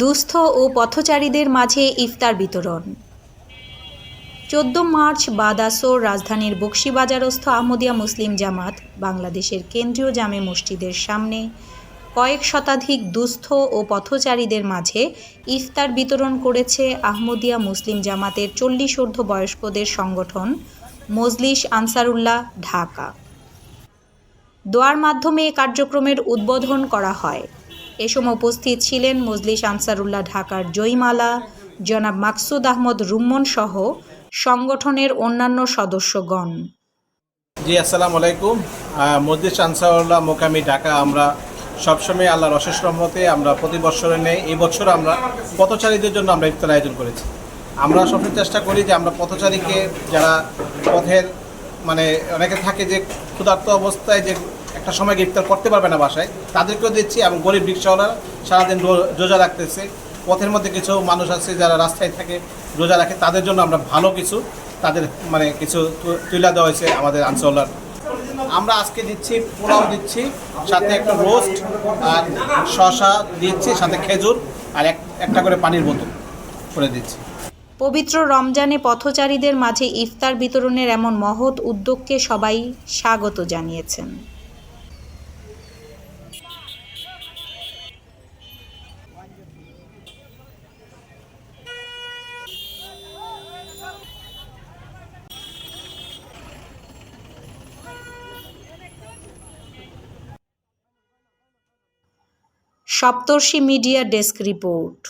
দুস্থ ও পথচারীদের মাঝে ইফতার বিতরণ। চোদ্দ মার্চ বাদাসোর রাজধানীর বক্সিবাজারস্থ আহমদিয়া মুসলিম জামাত বাংলাদেশের কেন্দ্রীয় জামে মসজিদের সামনে কয়েক শতাধিক দুস্থ ও পথচারীদের মাঝে ইফতার বিতরণ করেছে আহমদিয়া মুসলিম জামাতের চল্লিশ ঊর্ধ্ব বয়স্কদের সংগঠন মজলিস আনসারুল্লাহ ঢাকা। দোয়ার মাধ্যমে কার্যক্রমের উদ্বোধন করা হয়। এ সময় উপস্থিত ছিলেন মজলিস আনসারুল্লাহ ঢাকার জয়মালা, জনাব মাকসুদ আহমদ রুম্মন সহ সংগঠনের অন্যান্য সদস্যগণ। জি, আসসালামু আলাইকুম। মসজিদ আনসারুল্লাহ মোকামি ঢাকা, আমরা সবসময় আল্লাহর অশেষ রহমতে আমরা প্রতি বছরে নেই এই বছর আমরা পথচারীদের জন্য আমরা ইফতার আয়োজন করেছি। আমরা সবসময় চেষ্টা করি যে আমরা পথচারীকে যারা পথের মানে অনেকে থাকে যে ক্ষুধার্ত অবস্থায় যে একটা সময় গিয়ে ইফতার করতে পারবে না বাসায়। তাদেরকেও দিচ্ছি এবং গরিব রিক্সাওয়ালা সারাদিন রোজা রাখতেছে। পথের মধ্যে কিছু মানুষ আছে যারা রাস্তায় থাকে, রোজা রাখে। তাদের জন্য আমরা ভালো কিছু, তাদের মানে কিছু তুলে দেওয়া হয়েছে আমাদের আনসারুল্লাহ আমরা আজকে দিচ্ছি, পোলাও দিচ্ছি, সাথে একটা রোস্ট আর শশা দিচ্ছি, সাথে খেজুর আর এক একটা করে পানির বোতল করে দিচ্ছি। পবিত্র রমজানে পথচারীদের মাঝে ইফতার বিতরণের এমন মহৎ উদ্যোগকে সবাই স্বাগত জানিয়েছেন। Saptarshi media desk report.